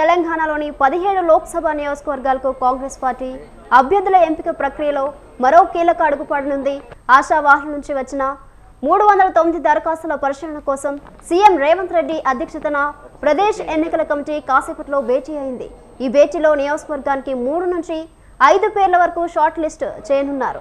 తెలంగాణలోని పదిహేడు లోక్సభ నియోజకవర్గాలకు కాంగ్రెస్ పార్టీ అభ్యర్థుల ఎంపిక ప్రక్రియలో మరో కీలక అడుగుపడనుంది ఆశావాహుల నుంచి వచ్చిన మూడు వందల తొమ్మిది దరఖాస్తుల పరిశీలన కోసం సీఎం రేవంత్ రెడ్డి అధ్యక్షతన ప్రదేశ్ ఎన్నికల కమిటీ కాసేపట్లో భేటీ అయింది. ఈ భేటీలో నియోజకవర్గానికి మూడు నుంచి ఐదు పేర్ల వరకు షార్ట్ లిస్ట్ చేయనున్నారు.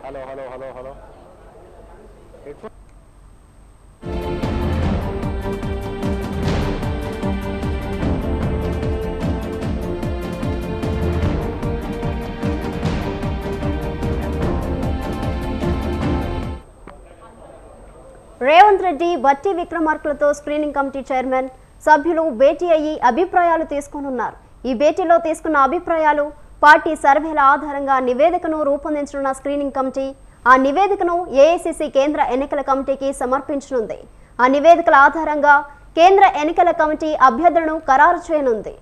రెడ్డి బట్టి విక్రమార్కులతో స్క్రీనింగ్ కమిటీ చైర్మన్. సభ్యులు భేటీ అయ్యి అభిప్రాయాలు తీసుకోనున్నారు. ఈ భేటీలో తీసుకున్న అభిప్రాయాలు పార్టీ సర్వేల ఆధారంగా నివేదికను రూపొందించనున్న స్క్రీనింగ్ కమిటీ ఆ నివేదికను ఏఐసిసి కేంద్ర ఎన్నికల కమిటీకి సమర్పించనుంది. ఆ నివేదికల ఆధారంగా కేంద్ర ఎన్నికల కమిటీ అభ్యర్థులను ఖరారు చేయనుంది.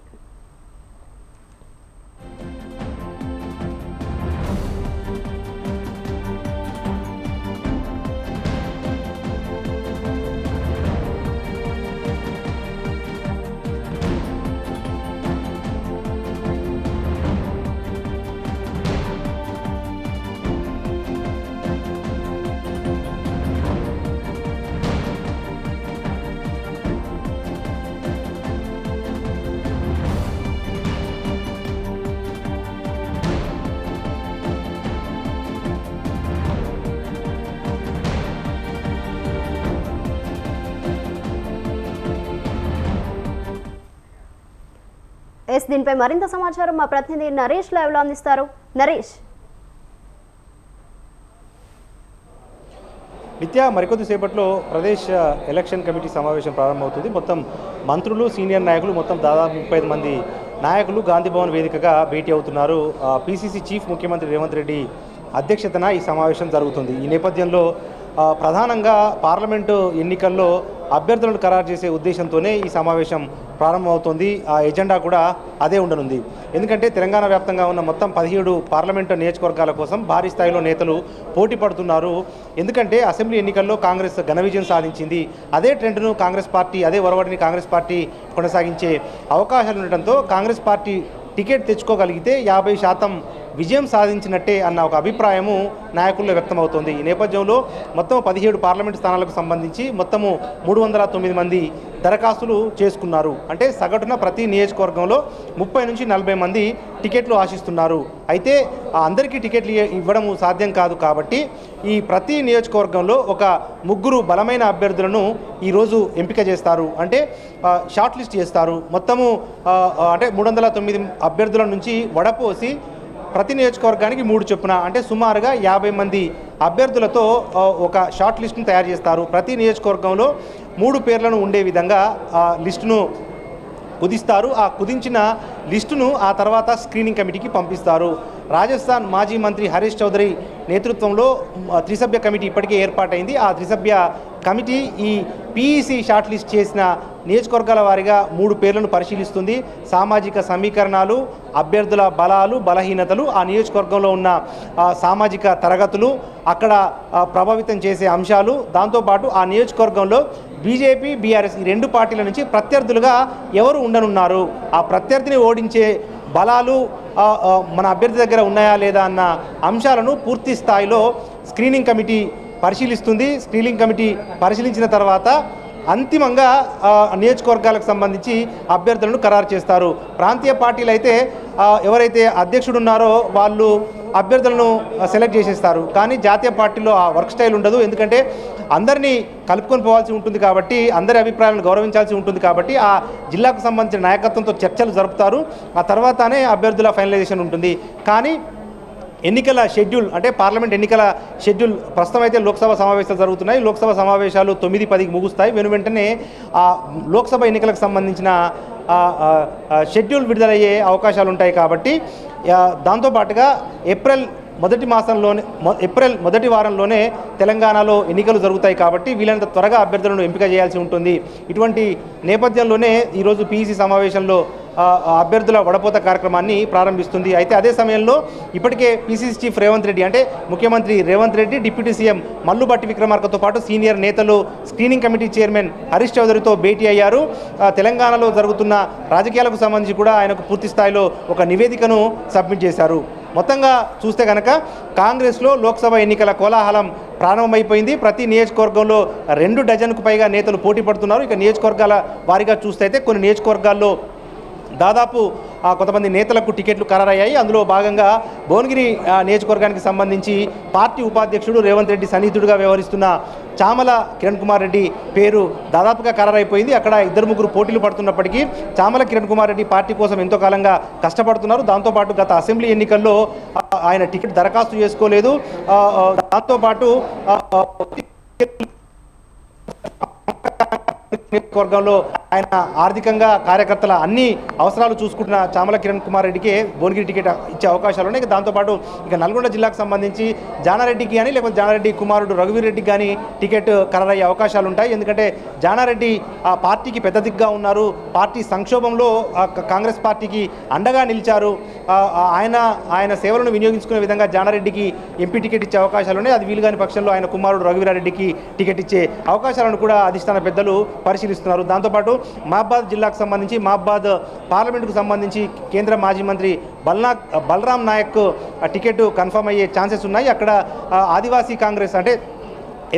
ఎస్ దీనిపై మరింత సమాచారం మా ప్రతినిధి నరేష్ లైవ్లో అందిస్తారు. నరేష్. నిత్య మరికొద్ది సేపట్లో ప్రదేశ్ ఎలక్షన్ కమిటీ సమావేశం ప్రారంభమవుతుంది. మొత్తం మంత్రులు సీనియర్ నాయకులు మొత్తం దాదాపు ముప్పై ఐదు మంది నాయకులు గాంధీ భవన్ వేదికగా భేటీ అవుతున్నారు. పిసిసి చీఫ్ ముఖ్యమంత్రి రేవంత్ రెడ్డి అధ్యక్షతన ఈ సమావేశం జరుగుతుంది. ఈ నేపథ్యంలో ప్రధానంగా పార్లమెంటు ఎన్నికల్లో అభ్యర్థులను ఖరారు చేసే ఉద్దేశంతోనే ఈ సమావేశం ప్రారంభమవుతోంది. ఆ ఎజెండా కూడా అదే ఉండనుంది. ఎందుకంటే తెలంగాణ వ్యాప్తంగా ఉన్న మొత్తం పదిహేడు పార్లమెంటు నియోజకవర్గాల కోసం భారీ స్థాయిలో నేతలు పోటీ పడుతున్నారు. ఎందుకంటే అసెంబ్లీ ఎన్నికల్లో కాంగ్రెస్ ఘన విజయం సాధించింది. అదే ట్రెండ్ను కాంగ్రెస్ పార్టీ అదే ఒరవడిని కాంగ్రెస్ పార్టీ కొనసాగించే అవకాశాలు ఉండటంతో కాంగ్రెస్ పార్టీ టికెట్ తెచ్చుకోగలిగితే యాభై శాతం విజయం సాధించినట్టే అన్న ఒక అభిప్రాయము నాయకుల్లో వ్యక్తమవుతోంది. ఈ నేపథ్యంలో మొత్తం పదిహేడు పార్లమెంటు స్థానాలకు సంబంధించి మొత్తము మూడు వందల తొమ్మిది మంది దరఖాస్తులు చేసుకున్నారు. అంటే సగటున ప్రతి నియోజకవర్గంలో ముప్పై నుంచి నలభై మంది టికెట్లు ఆశిస్తున్నారు. అయితే అందరికీ టికెట్లు ఇవ్వడం ఇవ్వడము సాధ్యం కాదు కాబట్టి ఈ ప్రతి నియోజకవర్గంలో ఒక ముగ్గురు బలమైన అభ్యర్థులను ఈరోజు ఎంపిక చేస్తారు. అంటే షార్ట్ లిస్ట్ చేస్తారు. మొత్తము అంటే మూడు వందల తొమ్మిది అభ్యర్థుల నుంచి వడపోసి ప్రతి నియోజకవర్గానికి మూడు చొప్పున అంటే సుమారుగా యాభై మంది అభ్యర్థులతో ఒక షార్ట్ లిస్ట్ను తయారు చేస్తారు. ప్రతి నియోజకవర్గంలో మూడు పేర్లను ఉండే విధంగా ఆ లిస్టును కుదిస్తారు. ఆ కుదించిన లిస్టును ఆ తర్వాత స్క్రీనింగ్ కమిటీకి పంపిస్తారు. రాజస్థాన్ మాజీ మంత్రి హరీష్ చౌదరి నేతృత్వంలో త్రిసభ్య కమిటీ ఇప్పటికే ఏర్పాటైంది. ఆ త్రిసభ్య కమిటీ ఈ పీఈసీ షార్ట్ లిస్ట్ చేసిన నియోజకవర్గాల వారీగా మూడు పేర్లను పరిశీలిస్తుంది. సామాజిక సమీకరణాలు అభ్యర్థుల బలాలు బలహీనతలు ఆ నియోజకవర్గంలో ఉన్న సామాజిక తరగతులు అక్కడ ప్రభావితం చేసే అంశాలు. దాంతోపాటు ఆ నియోజకవర్గంలో బీజేపీ బీఆర్ఎస్ ఈ రెండు పార్టీల నుంచి ప్రత్యర్థులుగా ఎవరు ఉండనున్నారు? ఆ ప్రత్యర్థిని ఓడి ఓడించే బలాలు మన అభ్యర్థి దగ్గర ఉన్నాయా లేదా అన్న అంశాలను పూర్తి స్థాయిలో స్క్రీనింగ్ కమిటీ పరిశీలిస్తుంది. స్క్రీనింగ్ కమిటీ పరిశీలించిన తర్వాత అంతిమంగా నియోజకవర్గాలకు సంబంధించి అభ్యర్థులను ఖరారు చేస్తారు. ప్రాంతీయ పార్టీలు అయితే ఎవరైతే అధ్యక్షుడు ఉన్నారో వాళ్ళు అభ్యర్థులను సెలెక్ట్ చేసేస్తారు. కానీ జాతీయ పార్టీలో ఆ వర్క్ స్టైల్ ఉండదు. ఎందుకంటే అందరినీ కలుపుకొని పోవాల్సి ఉంటుంది కాబట్టి అందరి అభిప్రాయాలను గౌరవించాల్సి ఉంటుంది కాబట్టి ఆ జిల్లాకు సంబంధించిన నాయకత్వంతో చర్చలు జరుపుతారు. ఆ తర్వాతనే అభ్యర్థుల ఫైనలైజేషన్ ఉంటుంది. కానీ ఎన్నికల షెడ్యూల్ అంటే పార్లమెంట్ ఎన్నికల షెడ్యూల్ ప్రస్తుతం అయితే లోక్సభ సమావేశాలు జరుగుతున్నాయి. లోక్సభ సమావేశాలు తొమ్మిది పదికి ముగుస్తాయి. వెను వెంటనే ఆ లోక్సభ ఎన్నికలకు సంబంధించిన షెడ్యూల్ విడుదలయ్యే అవకాశాలు ఉంటాయి కాబట్టి దాంతోపాటుగా ఏప్రిల్ మొదటి మాసంలోనే మొ- ఏప్రిల్ మొదటి వారంలోనే తెలంగాణలో ఎన్నికలు జరుగుతాయి కాబట్టి వీలైనంత త్వరగా అభ్యర్థులను ఎంపిక చేయాల్సి ఉంటుంది. ఇటువంటి నేపథ్యంలోనే ఈరోజు పీఈసీ సమావేశంలో అభ్యర్థుల వడపోత కార్యక్రమాన్ని ప్రారంభిస్తుంది. అయితే అదే సమయంలో ఇప్పటికే పీసీసీ చీఫ్ రేవంత్ రెడ్డి అంటే ముఖ్యమంత్రి రేవంత్ రెడ్డి డిప్యూటీ సీఎం మల్లుబట్టి విక్రమార్కతో పాటు సీనియర్ నేతలు స్క్రీనింగ్ కమిటీ చైర్మన్ హరీష్ చౌదరితో భేటీ అయ్యారు. తెలంగాణలో జరుగుతున్న రాజకీయాలకు సంబంధించి కూడా ఆయనకు పూర్తి స్థాయిలో ఒక నివేదికను సబ్మిట్ చేశారు. మొత్తంగా చూస్తే కనుక కాంగ్రెస్లో లోక్సభ ఎన్నికల కోలాహలం ప్రారంభమైపోయింది. ప్రతి నియోజకవర్గంలో రెండు డజన్కు పైగా నేతలు పోటీ పడుతున్నారు. ఇక నియోజకవర్గాల వారీగా చూస్తే అయితే కొన్ని నియోజకవర్గాల్లో దాదాపు కొంతమంది నేతలకు టికెట్లు ఖరారయ్యాయి. అందులో భాగంగా భువనగిరి ఆ, నియోజకవర్గానికి సంబంధించి పార్టీ ఉపాధ్యక్షుడు రేవంత్ రెడ్డి సన్నిహితుడిగా వ్యవహరిస్తున్న చామల కిరణ్ కుమార్ రెడ్డి పేరు దాదాపుగా ఖరారైపోయింది. అక్కడ ఇద్దరు ముగ్గురు పోటీలు పడుతున్నప్పటికీ చామల కిరణ్ కుమార్ రెడ్డి పార్టీ కోసం ఎంతో కాలంగా కష్టపడుతున్నారు. దాంతోపాటు గత అసెంబ్లీ ఎన్నికల్లో ఆయన టికెట్ దరఖాస్తు చేసుకోలేదు. దాంతోపాటు నియోజకవర్గంలో ఆయన ఆర్థికంగా కార్యకర్తల అన్ని అవసరాలు చూసుకుంటున్న చామల కిరణ్ కుమార్ రెడ్డికి భువనగిరి టికెట్ ఇచ్చే అవకాశాలు ఉన్నాయి. దాంతోపాటు ఇక నల్గొండ జిల్లాకు సంబంధించి జానారెడ్డికి కానీ లేకపోతే జానారెడ్డి కుమారుడు రఘువీర్ రెడ్డికి కానీ టికెట్ ఖరారయ్యే అవకాశాలు ఉంటాయి. ఎందుకంటే జానారెడ్డి ఆ పార్టీకి పెద్ద దిగ్గా ఉన్నారు. పార్టీ సంక్షోభంలో కాంగ్రెస్ పార్టీకి అండగా నిలిచారు. ఆయన ఆయన సేవలను వినియోగించుకునే విధంగా జానారెడ్డికి ఎంపీ టికెట్ ఇచ్చే అవకాశాలు ఉన్నాయి. అది వీలు కాని పక్షంలో ఆయన కుమారుడు రఘువీరారెడ్డికి టికెట్ ఇచ్చే అవకాశాలను కూడా అధిష్టాన పెద్దలు పరిశీలిస్తున్నారు. దాంతోపాటు మహబాద్ జిల్లాకు సంబంధించి మహబాద్ పార్లమెంటుకు సంబంధించి కేంద్ర మాజీ మంత్రి బల్నా బలరాం నాయక్ టికెట్ కన్ఫర్మ్ అయ్యే ఛాన్సెస్ ఉన్నాయి. అక్కడ ఆదివాసీ కాంగ్రెస్ అంటే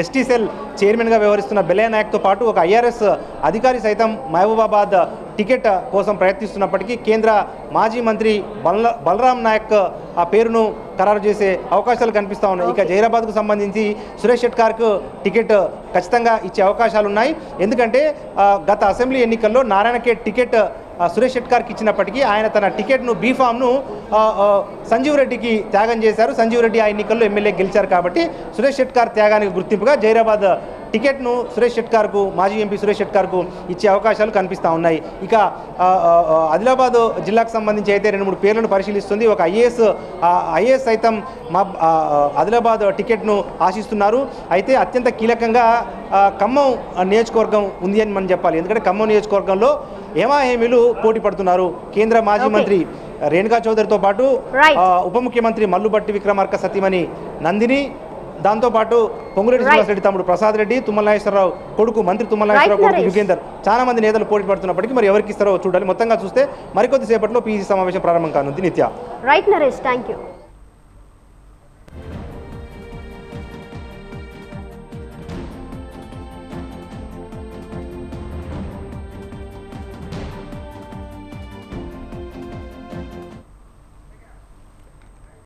ఎస్టీ సెల్ చైర్మన్గా వ్యవహరిస్తున్న బెలయ నాయక్తో పాటు ఒక ఐఆర్ఎస్ అధికారి సైతం మహబూబాబాద్ టికెట్ కోసం ప్రయత్నిస్తున్నప్పటికీ కేంద్ర మాజీ మంత్రి బల బలరాం నాయక్ ఆ పేరును ఖరారు చేసే అవకాశాలు కనిపిస్తూ ఉన్నాయి. ఇక జైరాబాద్కు సంబంధించి సురేష్ షెట్కార్కు టికెట్ ఖచ్చితంగా ఇచ్చే అవకాశాలు ఉన్నాయి ఎందుకంటే గత అసెంబ్లీ ఎన్నికల్లో నారాయణఖేడ్ టికెట్ సురేష్ షెట్కార్కి ఇచ్చినప్పటికీ ఆయన తన టికెట్ను బీఫామ్ను సంజీవ్ రెడ్డికి త్యాగం చేశారు. సంజీవ్ రెడ్డి ఆ ఎన్నికల్లో ఎమ్మెల్యే గెలిచారు కాబట్టి సురేష్ షెట్కార్ త్యాగానికి గుర్తింపుగా జైరాబాద్ టికెట్ను సురేష్ షెట్కార్కు మాజీ ఎంపీ సురేష్ షెట్కార్కు ఇచ్చే అవకాశాలు కనిపిస్తూ ఉన్నాయి. ఇక ఆదిలాబాద్ జిల్లాకు సంబంధించి అయితే రెండు మూడు పేర్లను పరిశీలిస్తుంది. ఒక ఐఏఎస్ ఐఏఎస్ సైతం మా ఆదిలాబాద్ టికెట్ను ఆశిస్తున్నారు. అయితే అత్యంత కీలకంగా ఖమ్మం నియోజకవర్గం ఉంది అని మనం చెప్పాలి. ఎందుకంటే ఖమ్మం నియోజకవర్గంలో ఏమాహేమీలు పోటీ పడుతున్నారు. కేంద్ర మాజీ. మంత్రి రేణుకా చౌదరితో పాటు ఉప ముఖ్యమంత్రి మల్లుబట్టి విక్రమార్క సతీమణి నందిని దాంతోపాటు పొంగులేటి. శ్రీనివాసరెడ్డి తమ్ముడు ప్రసాద్ రెడ్డి తుమ్మల నాగేశ్వరరావు కొడుకు మంత్రి తుమ్మల నాగేశ్వరరావు Right, కొడుకు. యుగేందర్. చాలా మంది నేతలు పోటీ పడుతున్నప్పటికీ మరి ఎవరికి ఇస్తారో చూడాలి. మొత్తంగా చూస్తే మరికొద్ది సేపట్లో పీసీ సమావేశం ప్రారంభం కానుంది. నిత్య. రైట్ నరేష్. Thank you